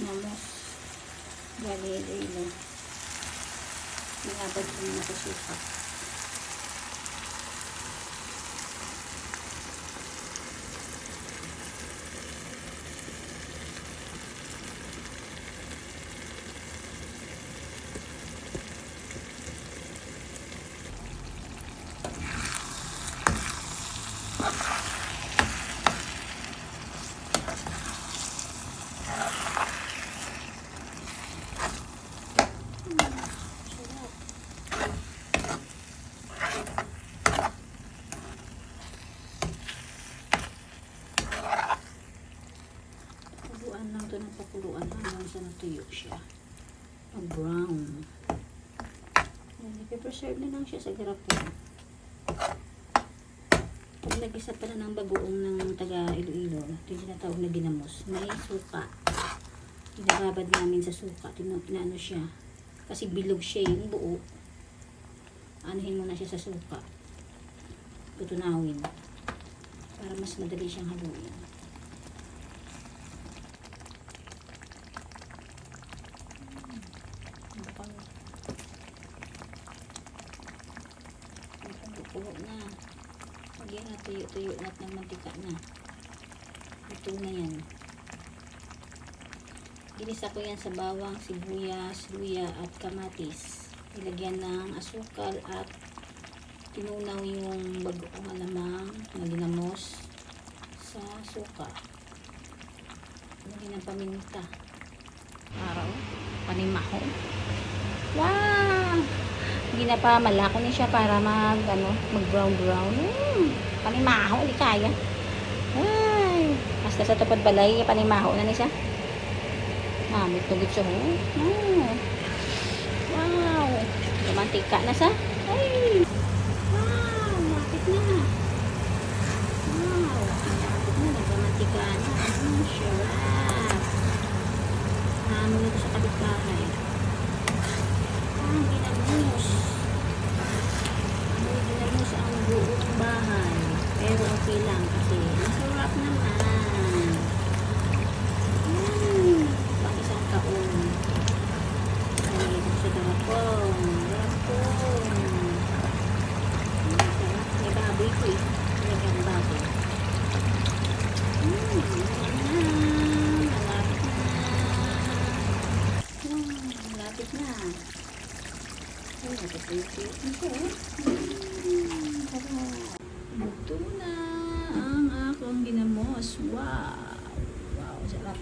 Namos. Galileo. Binabad ko muna sa suka. Pakuluan lang to ng pakuluan hanggang sa natuyo siya. Pag brown. Ipipreserve na lang siya sa garapon. Pag nag-isa pala ng bagoong ng taga Iloilo, ito yung tinatawag na dinamos, may suka. Pinababad namin sa suka. Tino, pinaano siya. Kasi bilog siya yung buo. Anuhin mo na siya sa suka. Tutunawin. Para mas madali siyang haluin. Pulo na. Lagyan na tuyo-tuyo lahat ng mantika na. Ito na yan. Ginisa ko yan sa bawang, sibuyas, luya at kamatis. Ilagyan ng asukal at tinunaw yung bagoong alamang na ginamos sa suka. Lagyan ng paminta. Araw. Panimaho. Wow! Ginapamala ko ni siya para mag, ano, mag brown brown. Hmm, panimaho, hindi kaya. Ay, basta sa tupad balay, panimaho na ni siya. Ah, may tugit siya. Oh. Oh. Wow! Romantika na sa. Ay! Wow! Lapit na. Wow! Lapit na. Nagromantika na. Mm, sarap. Namin ito sa kapitbahay. Ito na ang akong ginamos. Wow! Wow, sarap.